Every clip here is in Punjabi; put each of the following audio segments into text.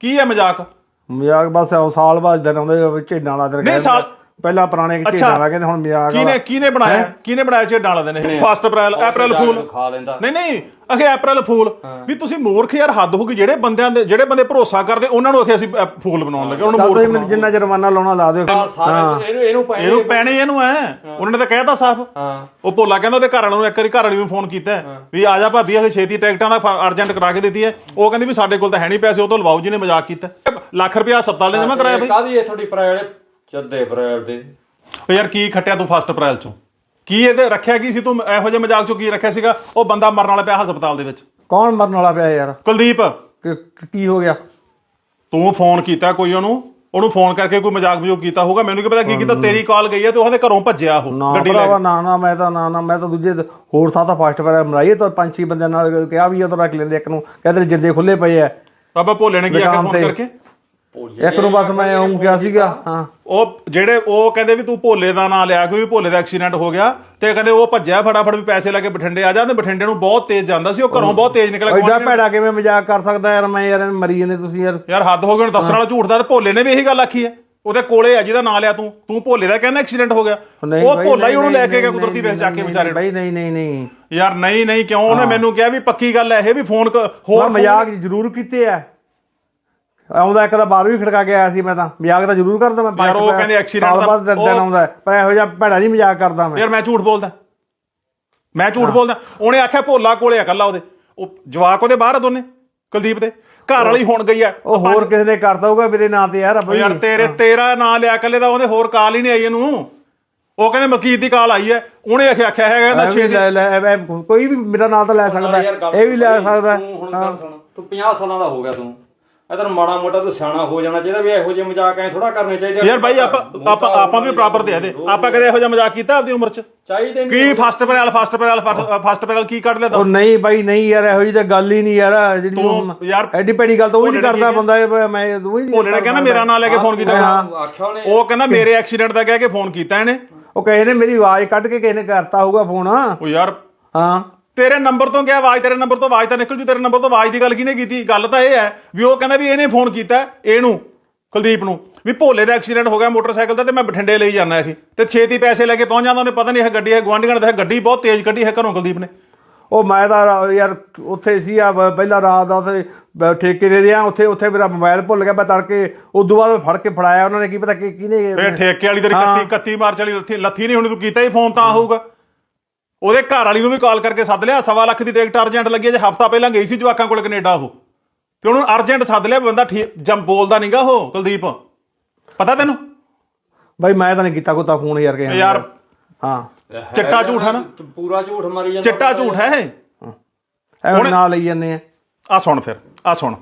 ਕੀ ਹੈ ਮਜ਼ਾਕ ਮਜ਼ਾਕ ਬਸ ਉਹ ਸਾਲ ਬਾਅਦ ਦਿਨ ਆਉਂਦੇ ਝੇਡਾਂ ਵਾਲਾ ਦਿਨ ਨਹੀਂ। ਸਾਲ- ਪਹਿਲਾਂ ਪੁਰਾਣੇ ਝੇਡਾਂ ਵਾਲਾ ਕਹਿੰਦੇ ਹੁਣ ਮਜ਼ਾਕ ਕਿਹਨੇ ਵਾਲਾ। ਕਿਹਨੇ ਬਣਾਇਆ? ਕਿਹਨੇ ਬਣਾਇਆ ਝੇਡਾਂ ਵਾਲਾ ਦਿਨ ਇਹ ਫਸਟ ਅਪ੍ਰੈਲ ਅਪ੍ਰੈਲ ਫੂਲ। ਖਾ ਲੈਂਦਾ? ਨਹੀਂ ਨਹੀਂ ਅਖੇ ਅਪ੍ਰੈਲ ਫੂਲ। ਵੀ ਤੁਸੀਂ ਮੂਰਖ ਯਾਰ ਹੱਦ ਹੋ ਗਈ। ਜਿਹੜੇ ਬੰਦਿਆਂ ਦੇ ਜਿਹੜੇ ਬੰਦੇ ਭਰੋਸਾ ਕਰਦੇ ਉਹਨਾਂ ਨੂੰ ਅਖੇ ਅਸੀਂ ਫੂਲ ਬਣਾਉਣ ਲੱਗੇ ਉਹਨੂੰ ਮੂਰਖ ਜਿੰਨਾ ਜੁਰਮਾਨਾ ਲਾਉਣਾ ਲਾ ਦਿਓ। ਸਾਰੇ ਇਹਨੂੰ ਇਹਨੂੰ ਪੈਣੇ ਇਹਨੂੰ ਪੈਣੇ ਇਹਨੂੰ ਐ। ਉਹਨਾਂ ਨੇ ਤਾਂ ਕਹਿਤਾ ਸਾਫ਼। ਹਾਂ। ਉਹ ਭੋਲਾ ਕਹਿੰਦਾ ਉਹਦੇ ਘਰ ਵਾਲਿਆਂ ਨੂੰ ਇੱਕ ਵਾਰੀ ਘਰ ਵਾਲੀ ਨੂੰ ਫੋਨ ਕੀਤਾ। ਵੀ ਆ ਜਾ ਭਾਬੀ ਅਸੀਂ ਛੇਤੀ ਟਿਕਟਾਂ ਦਾ ਅਰਜੈਂਟ ਕਰਾ ਕੇ ਦਿੱਤੀ ਹੈ ਉਹ ਕਹਿੰਦੀ ਵੀ ਸਾਡੇ ਕੋਲ ਤਾਂ ਹੈ ਨਹੀਂ ਪੈਸੇ ਉਹ ਤੋਂ ਲਵਾਓ ਜੀ ਨੇ ਮਜ਼ਾਕ ਕੀਤਾ। ਲੱਖ ਰੁਪਇਆ ਹਸਪਤਾਲ ਨੇ ਜਮ੍ਹਾਂ ਕਰਾਇਆ ਬਈ। ਕਾਦੀ ਇਹ ਤੁਹਾਡੀ ਅਪ੍ਰੈਲ ਚੱਦੇ ਅਪ੍ਰੈਲ ਦੇ। ਉਹ ਯਾਰ ਕੀ ਖੱਟਿਆ ਤੂੰ ਫਸਟ ਅਪ੍ਰੈਲ ਚੋਂ? ਕੀ ਇਹਦੇ ਰੱਖਿਆ ਕੀ ਸੀ ਤੂੰ? ਇਹੋ ਜਿਹੇ ਮਜ਼ਾਕ ਚੋਂ ਕੀ ਰੱਖਿਆ ਸੀਗਾ? ਉਹ ਬੰਦਾ ਮਰਨ ਵਾਲਾ ਪਿਆ ਹਸਪਤਾਲ ਦੇ ਵਿੱਚ। ਕੌਣ ਮਰਨ ਵਾਲਾ ਪਿਆ ਯਾਰ? ਕੁਲਦੀਪ। ਕਿ- ਹੋ ਗਿਆ? ਤੂੰ ਫੋਨ ਕੀਤਾ ਕੋਈ ਉਹਨੂੰ? ਉਹਨੂੰ ਫੋਨ ਕਰਕੇ ਕੋਈ ਮਜ਼ਾਕ ਮਜ਼ੂਕ ਕੀਤਾ ਹੋਊਗਾ? ਮੈਨੂੰ ਕੀ ਪਤਾ ਕੀ ਕੀਤਾ? ਤੇਰੀ ਕਾਲ ਗਈ ਹੈ ਤੇ ਉਹਦੇ ਘਰੋਂ ਭੱਜਿਆ ਉਹ ਨਾ ਗੱਡੀ ਲੈ ਭਰਾਵਾ ਕੇ। ਨਾ ਨਾ ਮੈਂ ਤਾਂ ਨਾ ਨਾ ਮੈਂ ਤਾਂ ਦੂਜੇ ਹੋਰ ਥਾਂ ਤਾਂ ਫਸਟ ਵਾਰ ਮਰਾਈਏ ਤਾਂ ਪੰਜ ਛੇ ਬੰਦਿਆਂ ਨਾਲ ਕਿਹਾ ਵੀ ਉਹ ਤਾਂ ਰੱਖ ਲੈਂਦੇ ਇੱਕ ਨੂੰ। ਕਹਿੰਦੇ ਜਿੰਦੇ ਖੁੱਲੇ ਪਏ ਆ। ਬਾਬਾ ਭੋਲੇ ਨੇ ਕੀ ਆਖਿਆ ਦੁਕਾਨ ਫੋਨ ਤੇ। ਕਰਕੇ? ਇੱਕ ਨੂੰ ਬਸ ਮੈਂ ਉਹ ਕਿਹਾ ਸੀਗਾ ਹਾਂ। ਉਹ ਜਿਹੜੇ ਉਹ ਕਹਿੰਦੇ ਵੀ ਤੂੰ ਭੋਲੇ ਦਾ ਨਾਂ ਲਿਆ ਵੀ ਭੋਲੇ ਦਾ ਐਕਸੀਡੈਂਟ ਹੋ ਗਿਆ ਤੇ ਕਹਿੰਦੇ ਉਹ ਭੱਜਿਆ ਫਟਾਫਟ ਵੀ ਪੈਸੇ ਲੈ ਕੇ ਬਠਿੰਡੇ ਆ ਜਾ ਤੇ ਬਠਿੰਡੇ ਨੂੰ ਬਹੁਤ ਤੇਜ਼ ਜਾਂਦਾ ਸੀ ਉਹ ਘਰੋਂ ਬਹੁਤ ਤੇਜ਼ ਨਿਕਲਿਆ ਐਡਾ ਭੈੜਾ ਕਿਵੇਂ ਮਜ਼ਾਕ ਕਰ ਸਕਦਾ ਯਾਰ ਮੈਂ ਯਾਰ ਮਰੀ ਜਾਂਦੇ ਤੁਸੀਂ ਯਾਰ। ਯਾਰ ਹੱਦ ਹੋ ਗਈ ਹੁਣ ਦੱਸਣ ਵਾਲਾ ਝੂਠ ਦਾ ਤੇ ਭੋਲੇ ਨੇ ਵੀ ਇਹੀ ਗੱਲ ਆਖੀ ਹੈ। ਉਹਦੇ ਕੋਲੇ ਆ ਜਿਹਦਾ ਨਾਂ ਲਿਆ ਤੂੰ ਤੂੰ ਭੋਲੇ ਦਾ ਕਹਿੰਦਾ ਐਕਸੀਡੈਂਟ ਹੋ ਗਿਆ। ਉਹ ਭੋਲਾ ਹੀ ਉਹਨੂੰ ਲੈ ਕੇ ਗਿਆ ਕੁਦਰਤੀ ਵੇਖ ਜਾ ਕੇ ਵਿਚਾਰੇ ਬਾਈ ਨਹੀਂ ਨਹੀਂ ਨਹੀਂ। ਯਾਰ ਨਹੀਂ ਨਹੀਂ ਕਿਉਂ? ਉਹਨੇ ਮੈਨੂੰ ਕਿਹਾ ਵੀ ਪੱਕੀ ਗੱਲ ਹੈ ਇਹ ਵੀ ਫੋਨ ਹੋਰ ਮਜ਼ਾਕ ਜ਼ਰੂਰ ਕੀਤੇ ਆ। ਆਉਂਦਾ ਇੱਕ ਤਾਂ ਬਾਹਰੋਂ ਵੀ ਖੜਕਾ ਕੇ ਆਇਆ ਸੀ ਮੈਂ ਤਾਂ। ਮਜ਼ਾਕ ਤਾਂ ਜ਼ਰੂਰ ਕਰਦਾ ਮੈਂ ਯਾਰ ਉਹ ਕਹਿੰਦੇ ਦਾ- ਬਾਅਦ ਦਿਨ ਆਉਂਦਾ ਪਰ ਇਹੋ ਜਿਹਾ ਭੈੜਾ ਨਹੀਂ ਮਜ਼ਾਕ ਕਰਦਾ ਮੈਂ। ਯਾਰ ਮੈਂ ਝੂਠ ਬੋਲਦਾ। ਮੈਂ ਝੂਠ ਬੋਲਦਾ। ਉਹਨੇ ਆਖਿਆ ਭੋਲਾ ਕੋਲੇ ਆ ਕੱਲਾ ਉਹਦੇ। ਉਹ ਜਵਾਕ ਉਹਦੇ ਬਾਹਰ ਆ ਦੋਨੇ ਕੁਲਦੀਪ ਦੇ। ਘਰ ਵਾਲੀ ਹੁਣ ਗਈ ਆ। ਉਹ ਹੋਰ ਕਿਸੇ ਨੇ ਕਰਤਾ ਹੋਊਗਾ ਮੇਰੇ ਨਾਂ ਤੇ ਯਾਰ ਯਾਰ ਤੇਰੇ ਤੇਰਾ ਨਾਂ ਲਿਆ ਕੱਲੇ ਦਾ ਉਹਦੇ ਹੋਰ ਕਾਲ ਹੀ ਨਹੀਂ ਆਈ ਇਹਨੂੰ। ਉਹ ਕਹਿੰਦੇ ਮਲਕੀਤ ਦੀ ਕਾਲ ਆਈ ਹੈ। ਉਹਨੇ ਆਖਿਆ ਆਖਿਆ ਹੈਗਾ ਕਹਿੰਦਾ ਐਵੇਂ 6 ਲੈ ਲੈ ਐਵੇਂ ਕੋਈ ਵੀ ਮੇਰਾ ਨਾਂ ਤਾਂ ਲੈ ਸਕਦਾ ਇਹ ਵੀ ਲੈ ਸਕਦਾ ਤੂੰ ਹੁਣ ਗੱਲ ਸੁਣ। ਤੂੰ 50 ਸਾਲਾਂ ਦਾ ਹੋ ਗਿਆ ਤੂੰ। ਤੈਨੂੰ ਮਾੜਾ ਮੋਟਾ ਤੂੰ ਸਿਆਣਾ ਹੋ ਜਾਣਾ ਚਾਹੀਦਾ ਵੀ ਇਹੋ ਜਿਹੇ ਮਜ਼ਾਕ ਐ ਥੋੜਾ ਕਰਨੇ ਚਾਹੀਦੇ ਯਾਰ ਬਾਈ ਆਪਾਂ ਆਪਾਂ ਆਪਾਂ ਵੀ ਬਰਾਬਰ ਦੇ ਦੇ ਆਪਾਂ ਕਦੇ ਇਹੋ ਜਿਹਾ ਮਜ਼ਾਕ ਕੀਤਾ ਆਪਦੀ ਉਮਰ 'ਚ? ਚਾਹੀਦੇ ਨਹੀਂ ਕੀ first parallel first parallel first parallel ਕੀ ਕੱਢ ਲਿਆ ਉਹ ਦੱਸ। ਨਹੀਂ ਬਾਈ ਨਹੀਂ ਯਾਰ ਇਹੋ ਜਿਹੀ ਤਾਂ ਗੱਲ ਹੀ ਨਹੀਂ ਯਾਰ ਜਿਹੜੀ ਤੂੰ ਹੁਣ ਯਾਰ ਐਡੀ ਭੈੜੀ ਗੱਲ ਤਾਂ ਉਹ ਹੀ ਨਹੀਂ ਕਰਦਾ ਬੰਦਾ ਮੈਂ ਉਹ ਹੀ ਭੋਲੇ ਨੇ ਕਹਿੰਦਾ ਮੇਰਾ ਨਾਂ ਲੈ ਕੇ ਫੋਨ ਕੀਤਾ। ਆਖਿਆ ਉਹਨੇ। ਉਹ ਕਹਿੰਦਾ ਮੇਰੇ ਐਕਸੀਡੈਂਟ ਦਾ ਕਹਿ ਕੇ ਫੋਨ ਕੀਤਾ ਇਹਨੇ। ਉਹ ਕਹੇ ਨੇ ਮੇਰੀ ਆਵਾਜ਼ ਕੱਢ ਕੇ ਕਿਸੇ ਨੇ ਕਰਤਾ ਹੋਊਗਾ ਫੋਨ। ਉਹ ਯਾਰ ਹਾਂ। ਤੇਰੇ ਨੰਬਰ ਤੋਂ ਗਿਆ ਆਵਾਜ਼ ਤੇਰੇ ਨੰਬਰ ਤੋਂ ਆਵਾਜ਼ ਤਾਂ ਨਿਕਲ ਜੂ ਤੇਰੇ ਨੰਬਰ ਤੋਂ ਆਵਾਜ਼ ਦੀ ਗੱਲ ਕਿਹਨੇ ਕੀਤੀ? ਗੱਲ ਤਾਂ ਇਹ ਹੈ ਵੀ ਉਹ ਕਹਿੰਦਾ ਵੀ ਇਹਨੇ ਫੋਨ ਕੀਤਾ ਇਹਨੂੰ ਕੁਲਦੀਪ ਨੂੰ ਵੀ ਭੋਲੇ ਦਾ ਐਕਸੀਡੈਂਟ ਹੋ ਗਿਆ ਮੋਟਰਸਾਈਕਲ ਦਾ ਤੇ ਮੈਂ ਬਠਿੰਡੇ ਲਈ ਜਾਣਾ ਸੀ। ਤੇ ਛੇਤੀ ਪੈਸੇ ਲੈ ਕੇ ਪਹੁੰਚ ਜਾਂਦਾ ਉਹਨੇ ਪਤਾ ਨਹੀਂ ਇਹ ਗੱਡੀ ਹੈ ਗੁਆਂਢੀਆਂ ਦਾ ਗੱਡੀ ਬਹੁਤ ਤੇਜ਼ ਕੱਢੀ ਹੈ ਘਰੋਂ ਕੁਲਦੀਪ ਨੇ। ਉਹ ਮੈਂ ਤਾਂ ਯਾਰ ਉੱਥੇ ਸੀ ਆ ਪਹਿਲਾਂ ਰਾਤ ਦਾ ਉੱਥੇ ਬ- ਠੇਕੇ ਦੇ ਦਿਆਂ ਉੱਥੇ ਉੱਥੇ ਮੇਰਾ ਮੋਬਾਈਲ ਭੁੱਲ ਗਿਆ ਮੈਂ ਤੜਕੇ ਉਦੋਂ ਬਾਅਦ ਫੜ ਕੇ ਫੜਾਇਆ ਉਹਨਾਂ ਨੇ ਕੀ ਪਤਾ ਕਿ ਕਿਹਨੇ ਫੇਰ ਠੇਕੇ ਵਾਲੀ ਤੇਰੀ ਹਾਂ। 31 31 ਮਾਰਚ ਵਾਲੀ ਲੱਥੀ ਲੱਥੀ ਨਹੀਂ ਹੋਣੀ ਤੂੰ ਕੀਤਾ ਹੀ ਫੋਨ ਤਾਂ ਹੋਊਗਾ। ਉਹਦੇ ਘਰ ਵਾਲੀ ਨੂੰ ਵੀ ਕਾਲ ਕਰਕੇ ਸੱਦ ਲਿਆ ਸਵਾ ਲੱਖ ਦੀ ਟਿਕਟ ਅਰਜੈਂਟ ਲੱਗੀ ਹੈ, ਜੇ ਹਫਤਾ ਪਹਿਲਾਂ ਗਈ ਸੀ ਜਵਾਕਾਂ ਕੋਲ ਕੈਨੇਡਾ ਉਹ। ਤੇ ਉਹਨੂੰ ਅਰਜੈਂਟ ਸੱਦ ਲਿਆ ਬੰਦਾ ਠੀਕ ਜੰਮ ਬੋਲਦਾ ਨਹੀਂਗਾ ਉਹ ਕੁਲਦੀਪ। ਪਤਾ ਤੈਨੂੰ? ਬਾਈ ਮੈਂ ਤਾਂ ਨਹੀਂ ਕੀਤਾ ਕੋਈ ਤਾਂ ਫੋਨ ਯਾਰ ਨੂੰ। ਯਾਰ ਹਾਂ। ਚਿੱਟਾ ਝੂਠ ਹੈ ਨਾ? ਪੂਰਾ ਝੂਠ ਮਾਰੀ ਜਾਂਦਾ ਚਿੱਟਾ ਝੂਠ ਹੈ ਇਹ? ਐਵੇਂ ਨਾਂ ਲਈ ਜਾਂਦੇ ਆ। ਆ ਸੁਣ ਫਿਰ ਆ ਸੁਣ।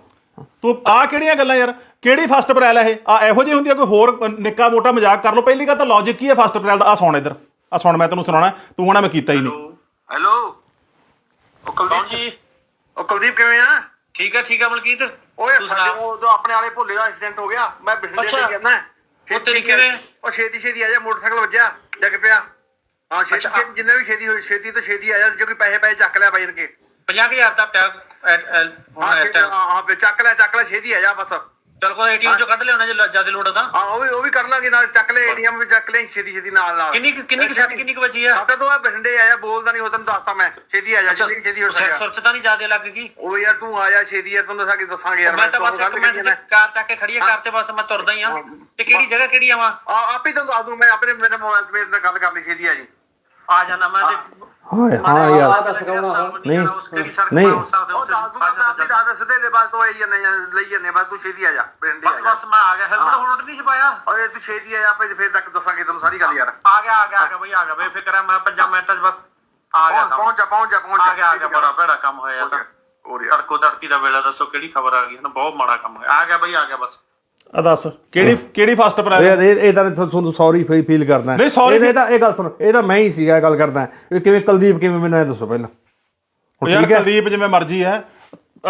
ਤੂੰ ਆ ਕਿਹੜੀਆਂ ਗੱਲਾਂ ਯਾਰ? ਕਿਹੜੀ ਫਸਟ ਅਪ੍ਰੈਲ ਹੈ ਇਹ? ਆ ਇਹੋ ਜਿਹੀ ਹੁੰਦੀ ਆ ਕੋਈ ਹੋਰ ਨਿੱਕਾ ਮੋਟਾ ਮਜ਼ਾਕ ਕਰ ਲਓ। ਪਹਿਲੀ ਗੱਲ ਤਾਂ ਲੌਜੀਕ ਕੀ ਹੈ ਫਸਟ ਅਪ੍ਰੈਲ ਦਾ। ਆ ਸੁਣ ਇੱਧਰ। ਆ ਸੁਣ ਮੈਂ ਤੈਨੂੰ ਸੁਣਾਉਣਾ ਤੂੰ ਹੋਣਾ ਮੈਂ ਕੀਤਾ ਹੀ ਨਹੀਂ। ਹੈਲੋ? ਉਹ ਕੁਲਦੀਪ ਜੀ? ਉਹ ਕੁਲਦੀਪ ਕਿਵੇਂ ਆ? ਠੀਕ ਹੈ ਠੀਕ ਹੈ ਮਲਕੀਤ। ਓਏ ਤੂੰ ਸਾਡੇ। ਉਹ ਆਪਣੇ ਵਾਲੇ ਭੋਲੇ ਦਾ ਐਕਸੀਡੈਂਟ ਹੋ ਗਿਆ। ਮੈਂ ਬਠਿੰਡੇ ਅੱਛਾ। ਤੇ ਕਹਿੰਦਾ ਉਹ ਤੇਰੀ ਕਿਵੇਂ? ਉਹ ਛੇਤੀ ਛੇਤੀ ਆ ਜਾ ਮੋਟਰਸਾਈਕਲ ਵੱਜਿਆ ਡਿੱਗ ਪਿਆ। ਹਾਂ ਛੇਤੀ ਅੱਛਾ। ਛੇਤੀ ਜਿੰਨੇ ਵੀ ਛੇਤੀ ਹੋਈ ਛੇਤੀ ਤੋਂ ਛੇਤੀ ਆ ਜਾ ਜੋ ਪੈਸੇ ਪੈਸੇ ਚੱਕ ਲਿਆ ਬਾਈ ਕੇ 50000 ਦਾ ਪਿਆ ਐਟ- ਐ- ਹੁਣ ਹਾਂ ਛੇਤੀ-। ਹਾਂ ਚੱਕ ਲਿਆ ਚੱਕ ਲਿਆ ਛੇਤੀ ਆ ਜਾ ਬਸ। ਚਲ ਕੋਈ ਏਟੀਐਮ ਚੋਂ ਕੱਢ ਲਿਆਉਣਾ ਜੇ ਜ਼ਿਆਦਾ ਲੋੜ ਆ ਤਾਂ। ਹਾਂ ਉਹ ਵੀ ਉਹ ਵੀ ਕਰ ਲਾਂਗੇ ਨਾਲ ਚੱਕ ਲੈ ਏਟੀਐਮ ਵੀ ਚੱਕ ਲੈ ਛੇਤੀ ਛੇਤੀ ਨਾਲ ਨਾਲ। ਕਿੰਨੀ ਕਿੰਨੀ ਕੁ ਸੱਟ ਕਿੰਨੀ ਕੁ ਵੱਜੀ ਆ? ਤਾਂ ਤੂੰ ਆ ਬਠਿੰਡੇ ਆਇਆ ਬੋਲਦਾ ਨਹੀਂ ਹੋ ਤੈਨੂੰ ਦੱਸਤਾ ਮੈਂ। ਛੇਤੀ ਆ ਜਾ ਛੇਤੀ ਛੇਤੀ ਹੋ ਸਕਿਆ ਸੁਰਤ ਤਾਂ ਨਹੀਂ ਜ਼ਿਆਦਾ ਲੱਗ ਗਈ? ਉਹ ਯਾਰ ਤੂੰ ਆ ਜਾ ਛੇਤੀ ਯਾਰ ਤੈਨੂੰ ਦੱਸਾਂਗੇ ਦੱਸਾਂਗੇ ਯਾਰ ਮੈਂ ਤਾਂ ਬਸ ਇੱਕ ਮਿੰਟ ਚ ਕਾਰ ਚੱਕ ਕੇ ਖੜੀ ਆ ਕਾਰ ਤੇ ਬਸ ਮੈਂ ਤੁਰਦਾ ਹੀ ਆ। ਤੇ ਕਿਹੜੀ ਜਗ੍ਹਾ ਕਿਹੜੀ ਆਵਾਂ ਆ ਆਪੇ ਤੁਹਾਨੂੰ ਦੱਸ ਦੂੰ ਮੈਂ ਆਪਣੇ ਮੇਰੇ ਮੋਬਾਈਲ ਤੇ ਮੇਰੇ ਨਾਲ ਗੱਲ ਕਰ ਲਈ ਛੇਤੀ ਆ ਜੀ। ਆ ਜਾਣਾ ਮੈਂ ਤੇ ਹਾਂ ਹਾਂ ਯਾਰ। ਨਹੀਂ, ਨਹੀਂ ਉਹ ਦੱਸ ਦੂੰਗਾ ਮੈਂ ਆਪੇ ਦੱਸ ਸਿੱਧੇ ਲੈ ਬਸ ਤੋਂ ਆਈ ਜਾਂਦੇ ਆ, ਲਈ ਜਾਂਦੇ ਆ, ਬਸ ਤੂੰ ਛੇਤੀ ਆ ਜਾ ਪਿੰਡ ਬਸ ਬਸ ਮੈਂ ਆ ਗਿਆ। ਹੈਲਮਟ ਹੁਣ ਨਹੀਂ ਛਪਾਇਆ। ਓਏ ਤੂੰ ਛੇਤੀ ਆ ਜਾ ਆਪੇ ਫੇਰ ਤੱਕ ਦੱਸਾਂਗੇ ਤੈਨੂੰ ਸਾਰੀ ਗੱਲ ਯਾਰ। ਆ ਗਿਆ ਆ ਗਿਆ ਆ ਗਿਆ ਬਈ ਆ ਗਿਆ ਬੇਫਿਕਰ ਆ ਮੈਂ 5 ਮਿੰਟਾਂ ਚ ਬਸ ਆ ਗਿਆ ਪਹੁੰਚ ਜਾ ਪਹੁੰਚ ਜਾ ਪਹੁੰਚ ਜਾ। ਆ ਗਿਆ ਆ ਗਿਆ ਬੜਾ ਭੈੜਾ ਕੰਮ ਹੋਇਆ ਤਾਂ। ਹੋਰ ਯਾਰ। ਤੜਕੋ ਤੜਕੀ ਦਾ ਵੇਲਾ ਦੱਸੋ ਕਿਹੜੀ ਖਬਰ ਆ ਗਈ? ਨਾ ਬਹੁਤ ਮਾੜਾ ਕੰਮ ਹੋਇਆ। ਆ ਗਿਆ ਬਈ ਆ ਗਿਆ ਬਸ। ਆ ਦੱਸ ਕਿਹੜੀ ਕਿਹੜੀ ਫਸਟ ਅਪ੍ਰੈਲ ਯਾਰ ਇਹ ਇਹ ਤਾਂ ਤੁਹਾ- ਤੁਹਾਨੂੰ ਸੌਰੀ ਫੀਲ ਕਰਦਾ ਨਹੀਂ, sorry ਇਹ ਤਾਂ ਇਹ ਗੱਲ ਸੁਣ ਇਹ ਤਾਂ ਮੈਂ ਹੀ ਸੀਗਾ ਇਹ ਗੱਲ ਕਰਦਾ ਇਹ ਕਿਵੇਂ ਕੁਲਦੀਪ ਕਿਵੇਂ ਮੈਨੂੰ ਇਹ ਦੱਸੋ ਪਹਿਲਾਂ। ਹੁਣ ਯਾਰ ਠੀਕ ਹੈ? ਕੁਲਦੀਪ ਜਿਵੇਂ ਮਰਜ਼ੀ ਹੈ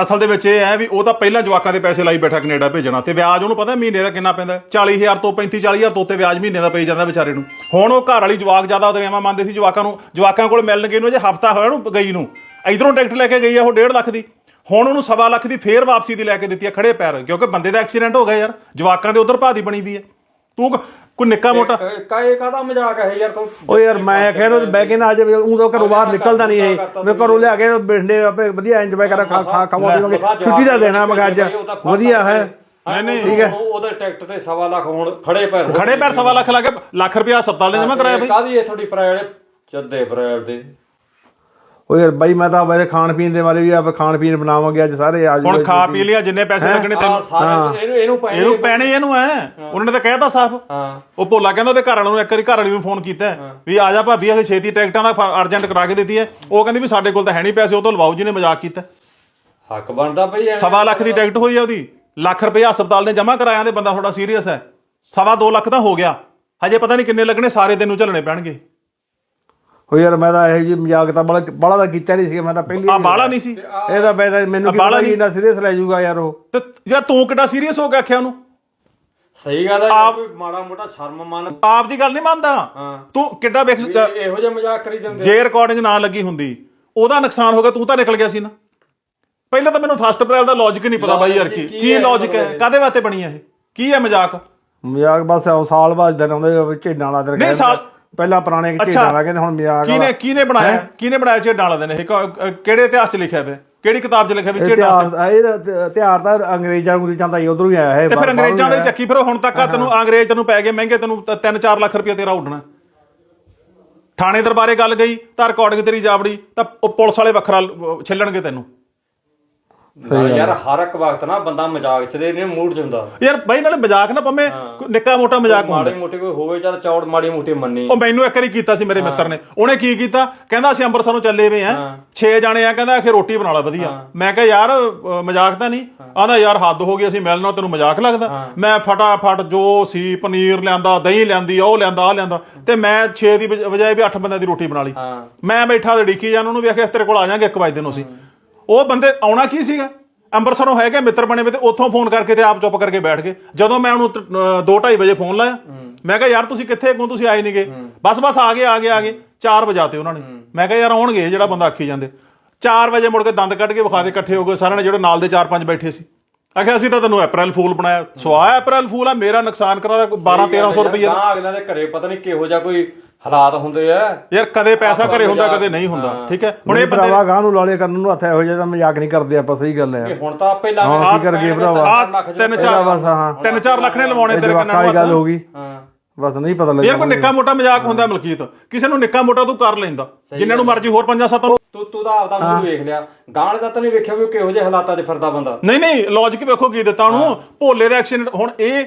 ਅਸਲ ਦੇ ਵਿੱਚ ਇਹ ਹੈ ਵੀ ਉਹ ਤਾਂ ਪਹਿਲਾਂ ਜਵਾਕਾਂ ਦੇ ਪੈਸੇ ਲਾਈ ਬੈਠਾ ਕੈਨੇਡਾ ਭੇਜਣਾ ਤੇ ਵਿਆਜ ਉਹਨੂੰ ਪਤਾ ਮਹੀਨੇ ਦਾ ਕਿੰਨਾ ਪੈਂਦਾ 40000 ਤੋਂ 35 40000 ਤੋਂ ਉੱਤੇ ਵਿਆਜ ਮਹੀਨੇ ਦਾ ਪਈ ਜਾਂਦਾ ਵਿਚਾਰੇ ਨੂੰ। ਹੁਣ ਉਹ ਘਰ ਵਾਲੀ ਜਵਾਕ ਜ਼ਿਆਦਾ ਦਰਿਆਵਾਂ ਮੰਨਦੇ ਸੀ ਜਵਾਕਾਂ ਨੂੰ। ਜਵਾਕਾਂ ਕੋਲ ਮਿਲਣ ਗਏ ਨੂੰ ਜੇ ਹਫਤਾ ਹੋਇਆ ਨੂੰ ਗਈ ਨੂੰ। ਇਧਰੋਂ ਟਿਕਟ ਲੈ ਕੇ ਗਈ ਆ ਉਹ 1.5 ਲੱਖ ਦੀ। ਹੁਣ ਉਹਨੂੰ ਸਵਾ ਲੱਖ ਦੀ ਫੇਰ ਵਾਪਸੀ ਦੀ ਲੈ ਕੇ ਦਿੱਤੀ ਹੈ ਖੜੇ ਪੈਰ। ਕਿਉਂਕਿ ਬੰਦੇ ਦਾ ਐਕਸੀਡੈਂਟ ਹੋ ਗਿਆ ਯਾਰ। ਜਵਾਕਾਂ ਦੇ ਉਧਰ ਭਾਦੀ ਬਣੀ ਵੀ ਹੈ। ਤੂੰ ਕੋਈ ਨਿੱਕਾ ਮੋਟਾ ਕਾਏ ਕਾਦਾ ਮਜ਼ਾਕ ਹੈ ਯਾਰ ਤੂੰ? ਓ ਯਾਰ ਮੈਂ ਕਹਿੰਦਾ ਬੈ ਕੇ ਨਾ ਅੱਜ ਉਹ ਤਾਂ ਘਰੋਂ ਬਾਹਰ ਨਿਕਲਦਾ ਨਹੀਂ ਇਹ। ਮੈਂ ਘਰੋਂ ਲਿਆ ਕੇ ਬਿੰਡੇ ਆਪੇ ਵਧੀਆ ਇੰਜੋਏ ਕਰਾਂ ਖਾ ਖਾ ਖਵਾ ਦੇਵਾਂਗੇ ਛੁੱਟੀ ਦਾ ਦੇਣਾ ਮੈਂ ਕਿਹਾ ਅੱਜ ਵਧੀਆ ਹੈ। ਨਹੀਂ, ਨਹੀਂ, ਠੀਕ ਹੈ। ਉਹਦੇ ਟਿਕਟ ਤੇ ਸਵਾ ਲੱਖ ਹੁਣ ਖੜੇ ਪੈਰ ਖੜੇ ਪੈਰ ਸਵਾ ਲੱਖ ਲੱਗੇ ਲੱਖ ਰੁਪਇਆ ਹਸਪਤਾਲ ਨੇ ਜਮਾ ਕਰਾਇਆ ਬਈ। ਕਾਦੀ ਇਹ ਤੁਹਾਡੀ ਅਪ੍ਰੈਲ ਚੱਦੇ ਅਪ੍ਰੈਲ ਦੇ। ਓ ਯਾਰ ਬਾਈ ਮੈਂ ਤਾਂ ਮੇਰੇ ਖਾਣ ਪੀਣ ਦੇ ਬਾਰੇ ਵੀ ਆਪ ਖਾਣ ਪੀਣ ਬਣਾਵਾਂਗੇ ਅੱਜ ਸਾਰੇ ਆ ਹੁਣ ਖਾ ਪੀ ਲਿਆ ਜਿੰਨੇ ਪੈਸੇ ਲੱਗਣੇ ਤੈਨੂੰ। ਇਹਨੂੰ ਇਹਨੂੰ ਪੈਣੇ ਇਹਨੂੰ ਪੈਣੇ ਇਹਨੂੰ ਐ। ਉਹਨਾਂ ਨੇ ਤਾਂ ਕਹਿਤਾ ਸਾਫ਼। ਹਾਂ। ਉਹ ਭੋਲਾ ਕਹਿੰਦਾ ਉਹਦੇ ਘਰ ਵਾਲਿਆਂ ਨੂੰ ਇੱਕ ਵਾਰੀ ਘਰ ਵਾਲੀ ਨੂੰ ਫੋਨ ਕੀਤਾ ਵੀ ਆ ਜਾ ਭਾਬੀ ਅਸੀਂ ਛੇਤੀ ਟਿਕਟਾਂ ਦਾ ਅਰਜੈਂਟ ਕਰਾ ਕੇ ਦਿੱਤੀ ਹੈ। ਉਹ ਕਹਿੰਦੀ ਵੀ ਸਾਡੇ ਕੋਲ ਤਾਂ ਹੈ ਨਹੀਂ ਪੈਸੇ ਉਹ ਤੋਂ ਲਵਾਓ ਜੀ ਨੇ ਮਜ਼ਾਕ ਕੀਤਾ। ਹੱਕ ਬਣਦਾ ਐਵੇਂ। ਸਵਾ ਲੱਖ ਦੀ ਟਿਕਟ ਹੋਈ ਆ ਉਹਦੀ। ਲੱਖ ਰੁਪਏ ਹਸਪਤਾਲ ਨੇ ਜਮ੍ਹਾਂ ਕਰਾਇਆ ਤੇ ਬੰਦਾ ਥੋੜਾ ਸੀਰੀਅਸ ਹੈ। ਸਵਾ 2 ਲੱਖ ਤਾਂ ਹੋ ਗਿਆ। ਹਜੇ ਪਤਾ ਨਹੀਂ ਕਿੰਨੇ ਲੱਗਣੇ ਸਾਰੇ ਤੈਨੂੰ ਝੱਲਣੇ ਪੈਣਗੇ। ਓ ਯਾਰ ਮੈਂ ਤਾਂ ਇਹ ਜੀ ਮਜ਼ਾਕ ਤਾਂ ਬੜਾ ਬੜਾ ਦਾ ਕੀਤਾ ਨਹੀਂ ਸੀ ਮੈਂ ਤਾਂ ਪਹਿਲੀ ਆ ਬਾਲਾ ਨਹੀਂ ਸੀ? ਇਹ ਤਾਂ ਤਾਂ ਮੈਨੂੰ ਕੀ ਇੰਨਾ ਸੀਰੀਅਸ ਲੈ ਜਾਊਗਾ ਯਾਰ ਉਹ। ਤੇ ਯਾਰ ਤੂੰ ਕਿੱਡਾ ਸੀਰੀਅਸ ਹੋ ਕੇ ਆਖਿਆ ਉਹਨੂੰ ਸਹੀ ਗੱਲ ਹੈ ਯਾਰ, ਕੋਈ ਮਾੜਾ ਮੋਟਾ ਸ਼ਰਮ ਮੰਨ ਆਪ ਦੀ ਗੱਲ ਨਹੀਂ ਮੰਨਦਾ। ਹਾਂ। ਤੂੰ ਕਿੱਡਾ ਵੇਖ ਇਹੋ ਜਿਹਾ ਮਜ਼ਾਕ ਕਰੀ ਜਾਂਦੇ ਜੇ ਰਿਕਾਰਡਿੰਗ ਨਾ ਲੱਗੀ ਹੁੰਦੀ ਉਹਦਾ ਨੁਕਸਾਨ ਹੋ ਗਿਆ ਤੂੰ ਤਾਂ ਨਿਕਲ ਗਿਆ ਸੀ ਨਾ। ਪਹਿਲਾਂ ਤਾਂ ਮੈਨੂੰ ਫਸਟ ਅਪ੍ਰੈਲ ਦਾ ਲੌਜੀਕ ਨਹੀਂ ਪਤਾ ਬਾਈ ਯਾਰ ਕੀ ਕੀ ਹੈ ਲੌਜੀਕ ਹੈ? ਕਾਦੇ ਵਾਸਤੇ ਬਣੀ ਹੈ ਇਹ? ਕੀ ਹੈ ਮਜ਼ਾਕ? ਮਜ਼ਾਕ ਬਸ ਉਹ ਸਾਲ ਬਾਅਦ ਦਿਨ ਆਉਂਦੇ ਝੇਡਾਂ ਵਾਲਾ ਦਿਨ ਨਹੀਂ, ਸਾਲ- ਪਹਿਲਾਂ ਪੁਰਾਣੇ ਝੇਡਾਂ ਵਾਲਾ ਕਹਿੰਦੇ ਹੁਣ ਮਜ਼ਾਕ ਕਿਹਨੇ ਕਿਹਨੇ ਬਣਾਇਆ? ਕਿਹਨੇ ਬਣਾਇਆ ਵਾਲਾ ਇਹ ਕ- ਅ, ਕਿਹੜੇ ਇਤਿਹਾਸ 'ਚ ਲਿਖਿਆ ਹੋਇਆ ਕਿਹੜੀ ਕਿਤਾਬ 'ਚ ਲਿਖਿਆ ਵੀ ਇਤਿਹਾਸ ਇਹ ਤਿਉਹਾਰ ਤਾਂ ਅੰਗਰੇਜ਼ਾਂ ਨੂੰ ਜਾਂਦਾ ਹੀ ਉਧਰੋਂ ਹੀ ਆਇਆ ਹੈ ਤੇ ਫਿਰ ਅੰਗਰੇਜ਼ਾਂ ਦੇ। ਚੱਕੀ ਫਿਰ ਹੁਣ ਤੱਕ ਆ ਤੈਨੂੰ ਅੰਗਰੇਜ਼ ਤੈਨੂੰ ਪੈ ਗਏ ਮਹਿੰਗੇ ਤੈਨੂੰ 3-4 ਲੱਖ ਰੁਪਏ ਤੇਰਾ ਉੱਡਣਾ। ਥਾਣੇ ਦਰਬਾਰੇ ਗੱਲ ਗਈ ਤਾਂ ਰਿਕਾਰਡਿੰਗ ਤੇਰੀ ਜਾਵੜੀ ਤਾਂ ਉਹ ਪੁਲਿਸ ਵਾਲੇ ਵੱਖਰਾ ਅ, ਛਿੱਲਣਗੇ ਤੈਨੂੰ। ਨਾਲੇ ਯਾਰ ਹਰ ਇੱਕ ਵਕਤ ਨਾ ਬੰਦਾ ਮਜ਼ਾਕ ਚ ਦੇ ਨੇ ਮੂਡ ਚ ਹੁੰਦਾ। ਯਾਰ ਬਾਈ ਨਾਲੇ ਮਜ਼ਾਕ ਨਾ ਪੰਮੇ ਨਿੱਕਾ ਮੋਟਾ ਮਜ਼ਾਕ ਹੁੰਦਾ ਮਾੜੀ ਮੋਟੀ ਕੋਈ ਹੋਵੇ ਚੱਲ ਚੌੜ ਮਾੜੀ ਮੋਟੀ ਮੰਨੀ। ਉਹ ਮੈਨੂੰ ਇੱਕ ਵਾਰੀ ਕੀਤਾ ਸੀ ਮੇਰੇ ਮਿੱਤਰ ਨੇ। ਉਹਨੇ ਕੀ ਕੀਤਾ? ਕਹਿੰਦਾ ਅਸੀਂ ਅੰਮ੍ਰਿਤਸਰ ਨੂੰ ਚੱਲੇ ਵੇ ਆ 6 ਜਾਣੇ ਆ ਕਹਿੰਦਾ ਆਖੇ ਰੋਟੀ ਬਣਾ ਲਾ ਵਧੀਆ। ਮੈਂ ਕਿਹਾ ਯਾਰ ਮਜ਼ਾਕ ਤਾਂ ਨਹੀਂ। ਆਂਦਾ ਯਾਰ ਹੱਦ ਹੋ ਗਈ ਅਸੀਂ ਮਿਲਣਾ ਤੈਨੂੰ ਮਜ਼ਾਕ ਲੱਗਦਾ। ਮੈਂ ਫਟਾਫਟ ਜੋ ਸੀ ਪਨੀਰ ਲਿਆਂਦਾ ਦਹੀਂ ਲਿਆਂਦੀ ਉਹ ਲਿਆਂਦਾ ਆ ਲਿਆਂਦਾ। ਤੇ ਮੈਂ 6 ਦੀ ਬਜ- ਬਜਾਏ ਵੀ 8 ਬੰਦਿਆਂ ਦੀ ਰੋਟੀ ਬਣਾ ਲਈ। ਮੈਂ ਬੈਠਾ ਤੇ ਡਿੱਕੀ ਜਾਣ ਉਹਨੂੰ ਵੀ ਆਖਿਆ ਤੇਰੇ ਕੋਲ ਆ ਜਾਾਂਗੇ 1 ਵਜੇ ਨੂੰ ਅਸੀਂ। ਉਹ ਬੰਦੇ ਆਉਣਾ ਕੀ ਸੀਗਾ? ਅੰਮ੍ਰਿਤਸਰੋਂ ਹੈਗੇ ਮਿੱਤਰ ਬਣੇ ਵੇ ਤੇ ਉੱਥੋਂ ਫੋਨ ਕਰਕੇ ਤੇ ਆਪ ਚੁੱਪ ਕਰਕੇ ਬੈਠ ਗਏ। ਜਦੋਂ ਮੈਂ ਉਹਨੂੰ 2:30 ਵਜੇ ਫੋਨ ਲਾਇਆ ਮੈਂ ਕਿਹਾ ਯਾਰ ਤੁਸੀਂ ਕਿੱਥੇ ਕਿਉਂ ਤੁਸੀਂ ਆਏ ਨਹੀਂਗੇ ਬਸ ਬਸ ਆ ਗਏ ਆ ਗਏ ਆ ਗਏ। 4 ਵਜਾਤੇ ਉਹਨਾਂ ਨੇ। ਮੈਂ ਕਿਹਾ ਯਾਰ ਆਉਣਗੇ ਜਿਹੜਾ ਬੰਦਾ ਆਖੀ ਜਾਂਦੇ। 4 ਵਜੇ ਮੁੜ ਕੇ ਦੰਦ ਕੱਢ ਕੇ ਵਿਖਾ ਦੇ ਇਕੱਠੇ ਹੋ ਗਏ। ਸਾਰਿਆਂ ਨੇ ਜਿਹੜੇ ਨਾਲ ਦੇ 4-5 ਬੈਠੇ ਸੀ। ਆਖਿਆ ਅਸੀਂ ਤਾਂ ਤੈਨੂੰ ਅਪ੍ਰੈਲ ਫੂਲ ਬਣਾਇਆ। ਸਵਾ ਅਪ੍ਰੈਲ ਫੂਲ ਆ ਮੇਰਾ ਨੁਕਸਾਨ ਕਰਾ 12 1300 ਰੁਪਏ ਤਾਂ ਅਗਲਿਆਂ ਦੇ ਘਰੇ ਪਤਾ ਨਹੀਂ ਕਿਹੋ ਜਿਹਾ ਕੋਈ ਹਾਲਾਤ ਹੁੰਦੇ ਆ। ਯਾਰ ਕਦੇ ਪੈਸਾ ਘਰੇ ਹੁੰਦਾ ਕਦੇ ਨਹੀਂ ਹੁੰਦਾ। ਠੀਕ ਹੈ? ਹੁਣ ਇਹ ਬੰਦੇ ਭਰਾਵਾ ਗਾਂ ਨੂੰ ਲਾਲੇ ਕਰਨ ਨੂੰ ਹੱਥ ਇਹੋ ਜਿਹਾ ਤਾਂ ਮਜ਼ਾਕ ਨਹੀਂ ਕਰਦੇ ਆਪਾਂ ਸਹੀ ਗੱਲ ਹੈ। ਇਹ ਹੁਣ ਤਾਂ ਆਪੇ ਲਾ ਹਾਂ, ਕੀ ਕਰ ਗਏ ਭਰਾਵਾ? ਤਿੰਨ ਚਾਰ ਬਸ ਹਾਂ। ਤਿੰਨ ਚਾਰ ਲੱਖ ਨੇ ਲਵਾਉਣੇ ਤੇਰੇ ਕੰਨਾਂ ਨੂੰ ਗੱਲ। ਹੋ ਗਈ। ਹਾਂ। ਬਸ ਨਹੀਂ ਪਤਾ ਯਾਰ ਲੱਗਿਆ ਕੋਈ ਨਿੱਕਾ ਮੋਟਾ ਮਜ਼ਾਕ ਹੁੰਦਾ ਮਲਕੀਤ। ਕਿਸੇ ਨੂੰ ਨਿੱਕਾ ਮੋਟਾ ਤੂੰ ਕਰ ਲੈਂਦਾ। ਜਿੰਨਾਂ ਨੂੰ ਮਰਜ਼ੀ ਹੋਰ ਪੰਜਾਂ ਸੱਤਾਂ ਨੂੰ ਤੂੰ ਤੂੰ ਤਾਂ ਆਪਦਾ ਮੂੰਹ ਵੇਖ ਲਿਆ। ਗਾਣ ਦਾ ਤਾਂ ਨਹੀਂ ਵੇਖਿਆ ਵੀ ਕਿਹੋ ਜਿਹੇ ਹਾਲਾਤਾਂ 'ਚ ਫਿਰਦਾ ਬੰਦਾ। ਨਹੀਂ ਨਹੀਂ ਲੌਜੀਕ ਵੇਖੋ ਕੀ ਦਿੱਤਾ ਉਹਨੂੰ। ਭੋਲੇ ਦਾ ਐਕਸੀਡੈਂਟ ਹੁਣ ਇਹ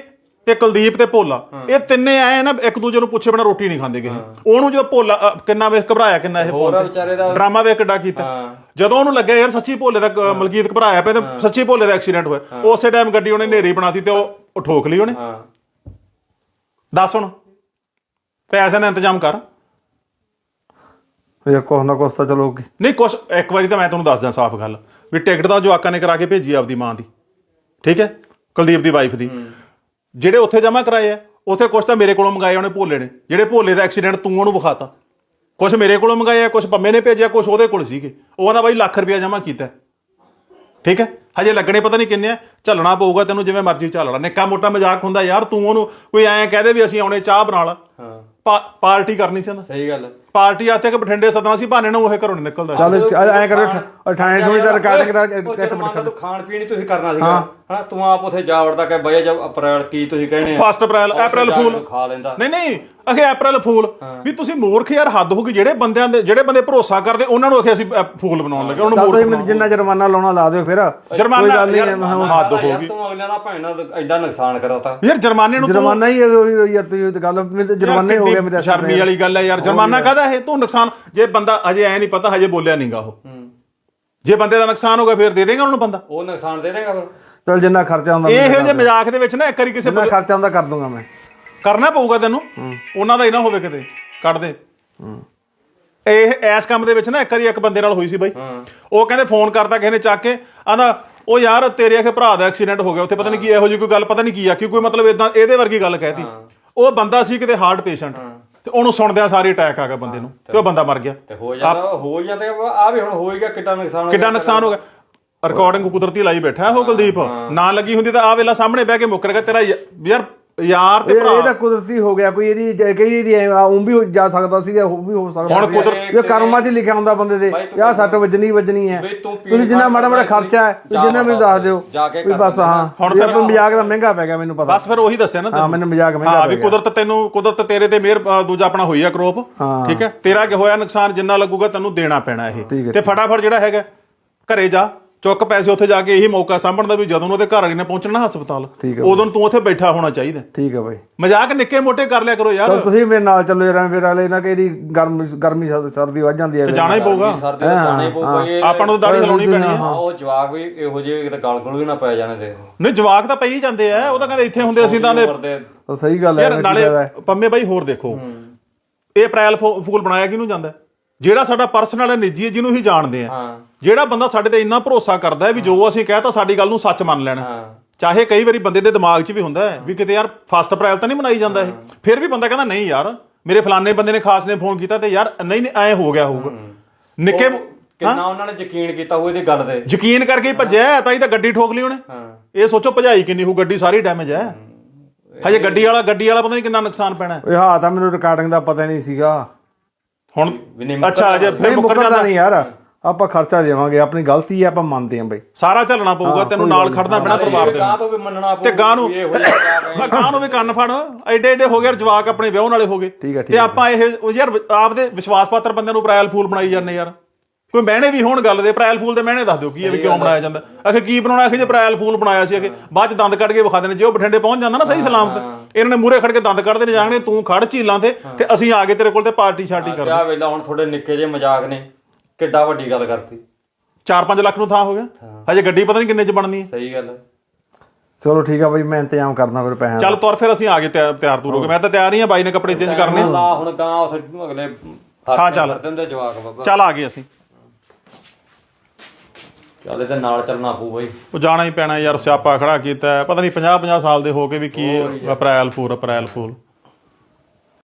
ਤੇ ਕੁਲਦੀਪ ਤੇ ਭੋਲਾ। ਇਹ ਤਿੰਨੇ ਆਏ ਨਾ ਇੱਕ ਦੂਜੇ ਨੂੰ ਪੁੱਛੇ ਬਿਨਾ ਰੋਟੀ ਨਹੀਂ ਖਾਂਦੇ ਕਿਸੇ। ਉਹਨੂੰ ਜਦੋਂ ਭੋਲਾ ਅ, ਕਿੰਨਾ ਵੇਖ ਘਬਰਾਇਆ ਕਿੰਨਾ ਇਹ ਹੋਰ ਫੋਨ ਵਿਚਾਰੇ ਦਾ। ਡਰਾਮਾ ਵੇਖ ਕਿੱਡਾ ਕੀਤਾ। ਜਦੋਂ ਉਹਨੂੰ ਲੱਗਿਆ ਯਾਰ ਸੱਚੀ ਭੋਲੇ ਦਾ ਅ, ਮਲਕੀਤ ਘਬਰਾਇਆ ਪਿਆ ਤੇ ਸੱਚੀ ਭੋਲੇ ਦਾ ਐਕਸੀਡੈਂਟ ਹੋਇਆ। ਉਸੇ ਟਾਈਮ ਗੱਡੀ ਉਹਨੇ ਨੇਰੀ ਬਣਾਤੀ ਤੇ ਉਹ ਉਹ ਠੋਕ ਲਈ ਉਹਨੇ। ਹਾਂ। ਦੱਸ ਹੁਣ। ਪੈਸਿਆਂ ਦਾ ਇੰਤਜ਼ਾਮ ਕਰ। ਇਹ ਕੁਛ ਨਾ ਕੁਛ ਤਾਂ ਚਲੋ ਕੀ ਨਹੀਂ ਕੁਛ ਇੱਕ ਵਾਰੀ ਤਾਂ ਮੈਂ ਤੁਹਾਨੂੰ ਦੱਸਦਾ ਸਾਫ਼ ਗੱਲ। ਵੀ ਟਿਕਟ ਤਾਂ ਜਵਾਕਾਂ ਨੇ ਕਰਾ ਕੇ ਭੇਜੀ ਆਪਦੀ ਮਾਂ ਦੀ। ਠੀਕ ਹੈ? ਕੁਲਦੀਪ ਦੀ ਵਾਈਫ ਦੀ। ਜਿਹੜੇ ਉੱਥੇ ਜਮ੍ਹਾਂ ਕਰਾਏ ਆ ਉੱਥੇ ਕੁਛ ਤਾਂ ਮੇਰੇ ਕੋਲੋਂ ਮੰਗਾਏ ਉਹਨੇ ਭੋਲੇ ਨੇ। ਜਿਹੜੇ ਭੋਲੇ ਦਾ ਐਕਸੀਡੈਂਟ ਤੂੰ ਉਹਨੂੰ ਵਿਖਾਤਾ। ਕੁਛ ਮੇਰੇ ਕੋਲੋਂ ਮੰਗਾਏ ਆ ਕੁਛ ਪੰਮੇ ਨੇ ਭੇਜਿਆ ਕੁਛ ਉਹਦੇ ਕੋਲ ਸੀਗੇ। ਉਹ ਕਹਿੰਦਾ ਬਾਈ ਲੱਖ ਰੁਪਇਆ ਜਮ੍ਹਾਂ ਕੀਤਾ। ਠੀਕ ਹੈ? ਹਜੇ ਲੱਗਣੇ ਪਤਾ ਨਹੀਂ ਕਿੰਨੇ ਆ। ਝੱਲਣਾ ਪਊਗਾ ਤੈਨੂੰ ਜਿਵੇਂ ਮਰਜ਼ੀ ਝੱਲ ਲਾ ਨਿੱਕਾ ਮੋਟਾ ਮਜ਼ਾਕ ਹੁੰਦਾ ਯਾਰ ਤੂੰ ਉਹਨੂੰ ਕੋਈ ਐਂ ਕਹਦੇ ਵੀ ਅਸੀਂ ਆਉਣੇ ਚਾਹ ਬਣਾ ਲਾ। ਹਾਂ। ਪਾਰਟੀ ਕਰਨੀ ਸੀ ਉਹਨੇ। ਸਹੀ ਗੱਲ। ਪਾਰਟੀ ਆਤੇ ਕਿ ਬਠਿੰਡੇ ਸੱਦਣਾ ਸੀ ਬਹਾਨੇ ਨਾਲ ਉਹ ਘਰੋਂ ਨਹੀਂ ਨਿਕਲਦਾ। ਚੱਲ ਐਂ ਕਰੋ ਅਠਾਣੇ ਠੋਣੀ ਦਾ ਰਿਕਾਰਡਿੰਗ ਦਾ ਮੰਨ ਲਾ ਤੂੰ ਖਾਣ ਪੀਣ ਹੀ ਤੁਸੀਂ ਕਰਨਾ ਸੀਗਾ। ਹਨਾ ਤੂੰ ਆਪ ਉਥੇ ਜਾ ਵੜਦਾ ਕਿ ਬਈ ਜਬ ਅਪ੍ਰੈਲ ਕੀ ਤੁਸੀਂ ਕਹਿੰਦੇ ਆ? ਫਸਟ ਅਪ੍ਰੈਲ ਅਪ੍ਰੈਲ ਫੂਲ ਤੂੰ ਖਾ ਲੈਂਦਾ। ਨਹੀਂ ਨਹੀਂ ਅਖੇ ਅਪ੍ਰੈਲ ਫੂਲ ਵੀ ਤੁਸੀਂ ਮੂਰਖ ਯਾਰ ਹੱਦ ਹੋ ਗਈ। ਜਿਹੜੇ ਬੰਦਿਆਂ ਦੇ ਜਿਹੜੇ ਬੰਦੇ ਭਰੋਸਾ ਕਰਦੇ ਉਹਨਾਂ ਨੂੰ ਅਖੇ ਅਸੀਂ ਫੂਲ ਬਣਾਉਣ ਲੱਗੇ ਉਹਨਾਂ ਨੂੰ ਮੂਰਖ ਜਿੰਨਾ ਜੁਰਮਾਨਾ ਲਾਉਣਾ ਲਾ ਦਿਓ ਫਿਰ। ਜੁਰਮਾਨਾ ਕੋਈ ਗੱਲ ਨਹੀਂ ਯਾਰ, ਮੈਂ- ਹੱਦ ਹੋ ਗਈ। ਤੂੰ ਅਗਲਿਆਂ ਦਾ ਭੈਣਾਂ ਐਡਾ ਨੁਕਸਾਨ ਕਰਾਤਾ ਯਾਰ ਜੁਰਮਾਨੇ ਨੂੰ ਜੁਰਮਾਨਾ ਹੀ ਯਾਰ ਤੁਸੀਂ ਤੇ ਗੱਲ ਜੁਰਮਾਨੇ ਹੋ ਗਏ ਮੇਰੇ ਸ਼ਰਮੀ ਵਾਲੀ ਗੱਲ ਹੈ ਯਾਰ ਜੁਰਮਾਨਾ ਕਾਹਦਾ ਇਹ ਤੂੰ ਨੁਕਸਾਨ ਜੇ ਬੰਦਾ ਅਜੇ ਐ ਨਹੀਂ ਪਤਾ ਹਜੇ ਬੋਲਿਆ ਨਹੀਂਗਾ ਉਹ। ਜੇ ਬੰਦੇ ਦਾ ਨੁਕਸਾਨ ਹੋ ਗਿਆ ਫਿਰ ਦੇ ਦੇਗਾ ਉਹਨੂੰ ਬੰਦਾ। ਉਹ ਨੁਕਸਾਨ ਦੇ ਦੇਗਾ ਫਿਰ। ਚਲ ਜਿੰਨਾ ਖਰਚਾ ਹੁੰਦਾ ਇਹ ਇਹੋ ਜਿਹੇ ਮਜ਼ਾਕ ਦੇ ਵਿੱਚ ਨਾ ਇੱਕ ਵਾਰੀ ਕਿਸੇ ਜਿੰਨਾ ਖਰਚਾ ਹੁੰਦਾ ਕਰ ਦੂੰਗਾ ਮੈਂ। ਕਰਨਾ ਪਊਗਾ ਤੈਨੂੰ। ਉਹਨਾਂ ਦਾ ਹੀ ਨਾ ਹੋਵੇ ਕਿਤੇ। ਕੱਢ ਦੇ। ਇਹ ਐਸ ਕੰਮ ਦੇ ਵਿੱਚ ਨਾ ਇੱਕ ਵਾਰੀ ਇੱਕ ਬੰਦੇ ਨਾਲ ਹੋਈ ਸੀ ਬਾਈ। ਉਹ ਕਹਿੰਦੇ ਫੋਨ ਕਰਦਾ ਕਿਸੇ ਨੇ ਚੱਕ ਕੇ। ਆਂਦਾ ਉਹ ਯਾਰ ਤੇਰੇ ਆਖੇ ਭਰਾ ਦਾ ਐਕਸੀਡੈਂਟ ਹੋ ਗਿਆ। ਉੱਥੇ ਪਤਾ ਨਹੀਂ ਕੀ ਇਹੋ ਜਿਹੀ ਕੋਈ ਗੱਲ ਪਤਾ ਨਹੀਂ ਕੀ ਆ। ਕਿ ਕੋਈ ਮਤਲਬ ਇਦਾਂ ਇਹਦੇ ਵਰਗੀ ਗੱਲ ਕਹਿਤੀ। ਉਹ ਬੰਦਾ ਸੀ ਕਿਤੇ ਹਾਰਟ ਪੇਸ਼ੈਂਟ। ਤੇ ਉਹਨੂੰ ਸੁਣਦਿਆਂ ਸਾਰੀ ਅਟੈਕ ਆ ਗਿਆ ਬੰਦੇ ਨੂੰ ਤੇ ਉਹ ਬੰਦਾ ਮਰ ਗਿਆ। ਤੇ ਹੋ ਜਾਂਦਾ ਹੋ ਜਾਂਦੇ ਆ ਵੀ ਹੁਣ ਹੋ ਹੀ ਗਿਆ ਕਿੱਡਾ ਨੁਕਸਾਨ ਹੋ ਕਿੱਡਾ ਨੁਕਸਾਨ ਹੋ ਗਿਆ। ਰਿਕਾਰਡਿੰਗ ਕੁਦਰਤੀ ਲਾਈ ਬੈਠਾ ਉਹ ਕੁਲਦੀਪ। ਨਾ ਲੱਗੀ ਹੁੰਦੀ ਤਾਂ ਆ ਵੇਲਾ ਸਾਹਮਣੇ ਬਹਿ ਕੇ ਮੁੱਕਰ ਗਿਆ ਤੇਰਾ ਯਾਰ ਯਾਰ ਤੇ ਇਹ ਇਹ ਤਾਂ ਭਰਾ ਕੁਦਰਤੀ ਹੋ ਗਿਆ ਕੋਈ ਇਹਦੀ ਜ- ਕਈ ਇਹਦੀ ਉਹ ਵੀ ਹੋ- ਜਾ ਸਕਦਾ ਸੀਗਾ ਉਹ ਵੀ ਹੋ ਸਕਦਾ ਹੁਣ ਸੀਗਾ। ਕੁਦਰਤ- ਇਹ ਕਰਮਾਂ 'ਚ ਹੀ ਲਿਖਿਆ ਹੁੰਦਾ ਬੰਦੇ ਦੇ ਬਾਈ ਤੂੰ ਯਾ ਸੱਟ ਵੱਜਣੀ ਵੱਜਣੀ ਹੈ ਬਈ ਤੂੰ ਪੀੜ ਤੁਸੀਂ ਜਿੰਨਾ ਮਾੜਾ ਮਾੜਾ ਖਰਚਾ ਹੈ ਤੁਸੀਂ ਜਾ ਜਿੰਨਾ ਮੈਨੂੰ ਦੱਸ ਦਿਓ ਜਾ ਕੇ ਵੀ ਕਰ ਬਸ ਹਾਂ ਹੁਣ ਹੁਣ ਫਿਰ- ਫਿਰ ਮਜ਼ਾਕ ਦਾ ਮਹਿੰਗਾ ਪੈ ਗਿਆ ਮੈਨੂੰ ਪਤਾ ਬਸ ਫਿਰ ਉਹੀ ਦੱਸਿਆ ਨਾ ਤੈਨੂੰ। ਮੈਨੂੰ ਮਜ਼ਾਕ ਮਹਿੰਗਾ ਹਾਂ ਵੀ ਗਿਆ। ਕੁਦਰਤ ਤੈਨੂੰ ਕੁਦਰਤ ਤੇਰੇ ਤੇ ਮਿਹਰ ਅ, ਦੂਜਾ ਆਪਣਾ ਹੋਈ ਆ ਕਰੋਪ ਹਾਂ। ਠੀਕ ਹੈ ਤੇਰਾ ਕੀ ਹੋਇਆ ਨੁਕਸਾਨ ਜਿੰਨਾ ਲੱਗੂਗਾ ਤੈਨੂੰ ਦੇਣਾ ਪੈਣਾ ਇਹ ਠੀਕ ਹੈ, ਤੇ ਫਟਾਫਟ ਜਿਹੜਾ ਹੈਗਾ ਘਰੇ ਜਾ ਚੁੱਕ ਪੈਸੇ ਉੱਥੇ ਜਾ ਕੇ ਇਹੀ ਮੌਕਾ ਸਾਂਭਣ ਦਾ ਵੀ ਜਦੋਂ ਉਹਦੇ ਘਰ ਵਾਲੀ ਨੇ ਪਹੁੰਚਣਾ ਹਸਪਤਾਲ ਠੀਕ। ਉਦੋਂ ਤੂੰ ਉੱਥੇ ਬੈਠਾ ਹੋਣਾ ਚਾਹੀਦਾ। ਠੀਕ ਹੈ ਬਾਈ। ਮਜ਼ਾਕ ਨਿੱਕੇ ਮੋਟੇ ਕਰ ਲਿਆ ਕਰੋ ਯਾਰ। ਚਲ ਤੁਸੀਂ ਮੇਰੇ ਨਾਲ ਚੱਲੋ ਯਾਰ ਫਿਰ ਵਾਲੇ ਨਾ ਕਿ ਇਹਦੀ ਗਰਮ ਗਰਮੀ ਸਰਦ- ਸਰਦੀ ਵੱਜ ਜਾਂਦੀ ਹੈ ਤੇ ਜਾਣਾ ਹੀ ਪਊਗਾ। ਸਰਦੇ ਦਾ ਜਾਣਾ ਹੀ ਪਊਗਾ ਇਹ ਆਪਾਂ ਨੂੰ ਦਾੜੀ ਹਿਲਾਉਣੀ ਪੈਣੀ ਹੈ। ਹਾਂ। ਉਹ ਜਵਾਕ ਵੀ ਇਹੋ ਜਿਹੇ ਕਿਤੇ ਗਲ ਗਲ ਵੀ ਨਾ ਪੈ ਜਾਣੇ ਦੇ ਨਹੀਂ ਜਵਾਕ ਤਾਂ ਪਈ ਜਾਂਦੇ ਆ ਉਹ ਤਾਂ ਕਹਿੰਦੇ ਇੱਥੇ ਹੁੰਦੇ ਅਸੀਂ ਤਾਂ ਦੇ ਤਾਂ ਸਹੀ ਗੱਲ ਹੈ ਯਾਰ ਨਾਲੇ? ਪੰਮੇ ਬਾਈ ਹੋਰ ਦੇਖੋ ਇਹ ਅਪ੍ਰੈਲ ਫੂ- ਫੂਲ ਬਣਾਇਆ ਕਿਹਨੂੰ ਜਾਂਦਾ? ਹੈ? ਜਿਹੜਾ ਸਾਡਾ ਪਰਸਨਲ ਨਿੱਜੀ ਹੈ ਜਿਹਨੂੰ ਹੀ ਜਾਣਦੇ ਆ। ਹਾਂ। ਜਿਹੜਾ ਬੰਦਾ ਸਾਡੇ ਤੇ ਇੰਨਾ ਭਰੋਸਾ ਕਰਦਾ ਹੈ ਵੀ ਜੋ ਅਸੀਂ ਕਹਿਤਾ ਸਾਡੀ ਗੱਲ ਨੂੰ ਸੱਚ ਮੰਨ ਲੈਣਾ। ਹਾਂ। ਚਾਹੇ ਕਈ ਵਾਰੀ ਬੰਦੇ ਦੇ ਦਿਮਾਗ 'ਚ ਵੀ ਹੁੰਦਾ ਹੈ ਵੀ ਕਿਤੇ ਯਾਰ ਫਸਟ ਅਪ੍ਰੈਲ ਤਾਂ ਨਹੀਂ ਮਨਾਈ ਜਾਂਦਾ ਇਹ। ਫਿਰ ਵੀ ਬੰਦਾ ਕਹਿੰਦਾ ਨਹੀਂ ਯਾਰ ਮੇਰੇ ਫਲਾਣੇ ਬੰਦੇ ਨੇ ਖਾਸ ਨੇ ਫੋਨ ਕੀਤਾ ਤੇ ਯਾਰ ਨਹੀਂ ਨਹੀਂ ਐ ਹੋ ਗਿਆ ਹੋਊਗਾ। ਨਿੱਕੇ ਕਿੰਨਾ ਉਹਨਾਂ ਨੇ ਯਕੀਨ ਕੀਤਾ ਹੋਏ ਦੀ ਗੱਲ ਤੇ। ਯਕੀਨ ਕਰਕੇ ਹੀ ਭੱਜਿਆ ਹੈ, ਤਾਂ ਹੀ ਤਾਂ ਗੱਡੀ ਠੋਕ ਲਈ ਉਹਨੇ। ਹਾਂ। ਇਹ ਸੋਚੋ ਭਜਾਈ ਕਿੰਨੀ ਹੋਊ ਗੱਡੀ ਸਾਰੀ ਡੈਮੇਜ ਹੈ। ਹਜੇ ਗੱਡੀ ਵਾਲਾ ਗੱਡੀ ਵਾਲਾ ਪਤਾ ਨਹੀਂ ਕਿੰਨਾ ਨੁਕਸਾਨ ਪੈਣਾ ਹੈ। ਇਹ ਹਾਂ ਤਾਂ ਮੈਨੂੰ ਰਿਕਾਰਡਿੰਗ ਦਾ ਪਤਾ ਹੀ ਨਹੀਂ ਸੀਗਾ। ਹੁਣ ਅੱਛਾ ਅਜੇ ਫਿਰ ਮੁੱਕਰ ਜਾਂਦਾ। ਨਹੀਂ ਯਾਰ। ਆਪਾਂ ਖਰਚਾ ਦੇਵਾਂਗੇ ਆਪਣੀ ਗਲਤੀ ਹੈ ਆਪਾਂ ਮੰਨਦੇ ਹਾਂ ਬਈ। ਸਾਰਾ ਚੱਲਣਾ ਪਊਗਾ ਤੈਨੂੰ ਨਾਲ ਖੜਨਾ ਪੈਣਾ ਪਰਿਵਾਰ ਦੇ। ਗਾਂ ਨਾਲ ਤੋਂ ਵੀ ਮੰਨਣਾ ਤੇ ਗਾਂ ਨੂੰ ਹੈ। ਗਾਂ ਨੂੰ ਵੀ ਕੰਨ ਫੜ ਐਡੇ ਐਡੇ ਹੋ ਗਏ ਜਵਾਕ ਆਪਣੇ ਵਿਆਹ ਵਾਲੇ ਹੋ ਗਏ। ਤੇ। ਆਪਾਂ ਇਹ ਯਾਰ ਆਪਦੇ ਵਿਸ਼ਵਾਸ ਪਾਤਰ ਬੰਦਿਆਂ ਨੂੰ ਅਪ੍ਰੈਲ ਫੂਲ ਬਣਾਈ ਜਾਂਦੇ ਯਾਰ। ਕੋਈ ਮਹਿਣੇ ਵੀ ਹੋਣ ਗੱਲ ਦੇ ਅਪ੍ਰੈਲ ਫੂਲ ਦੇ ਮਹਿਣੇ ਦੱਸ ਦਿਓ ਕੀ ਹੈ ਵੀ ਕਿਉਂ ਬਣਾਇਆ ਜਾਂਦਾ। ਅਖੇ ਕੀ ਬਣਾਉਣਾ? ਅਖੇ ਜੇ ਅਪ੍ਰੈਲ ਫੂਲ ਬਣਾਇਆ ਸੀ ਅਖੇ ਬਾਅਦ ਚ ਦੰਦ ਕੱਢ ਕੇ ਵਿਖਾ ਦੇਣੇ। ਜੇ ਉਹ ਬਠਿੰਡੇ ਪਹੁੰਚ ਜਾਂਦਾ ਨਾ ਸਹੀ ਸਲਾਮਤ ਇਹਨਾਂ ਨੇ ਮੂਰੇ ਖੜ ਕੇ ਦੰਦ ਕੱਢਦੇ ਨੇ ਜਾਣਗੇ ਤੂੰ ਖੜ ਝੀਲਾਂ ਤੇ ਤੇ ਅਸੀਂ ਆ ਗਏ ਤੇਰੇ ਕੋਲ ਤੇ ਪਾਰਟੀ ਸ਼ਾਰਟੀ ਕਰ ਆ ਵੇਲਾ ਹੁਣ ਤੁਹਾਡੇ ਨਿੱਕੇ ਜਿਹੇ ਮਜ਼ਾਕ ਨੇ। ਕਿੱਡਾ ਵੱਡੀ ਗੱਲ ਕਰਤੀ। 4-5 ਲੱਖ ਨੂੰ ਥਾਂ ਹੋ ਗਿਆ। ਹਜੇ ਗੱਡੀ ਪਤਾ ਨਹੀਂ ਕਿੰਨੇ ਚ ਬਣਨੀ ਹੈ। ਸਹੀ ਗੱਲ। ਚਲੋ ਠੀਕ ਆ ਬਈ ਮੈਂ ਇੰਤਜ਼ਾਮ ਕਰਦਾ ਫਿਰ ਪੈਸਿਆਂ ਚੱਲ ਤੁਰ ਫਿਰ ਅਸੀਂ ਆ ਗਏ ਤਿਆਰ ਤੁਰ ਹੋ ਗਏ। ਮੈਂ ਤਾਂ ਤਿਆਰ ਹੀ ਆ ਬਾਈ ਨੇ ਕੱਪੜੇ ਚੇਂਜ ਕਰਨੇ। ਲਾ ਹੁਣ ਗਾਂ ਉਥੇ ਅਗਲੇ ਹਾਂ, ਚੱਲ। ਦਿੰਦੇ ਜਵਾਕ ਬਾਬਾ। ਚੱਲ ਆ ਗਏ ਅਸੀਂ। ਚੱਲ ਇਹਦੇ ਨਾਲ ਚੱਲਣਾ ਪਊ ਬਈ। ਉਹ ਜਾਣਾ ਹੀ ਪੈਣਾ ਯਾਰ ਸਿਆਪਾ ਖੜਾ ਕੀਤਾ। ਹੈ। ਪਤਾ ਨਹੀਂ 50 50 ਸਾਲ ਦੇ ਹੋ ਕੇ ਵੀ ਕੀ ਅਪ੍ਰੈਲ ਫੂਲ ਅਪ੍ਰੈਲ ਫੂਲ।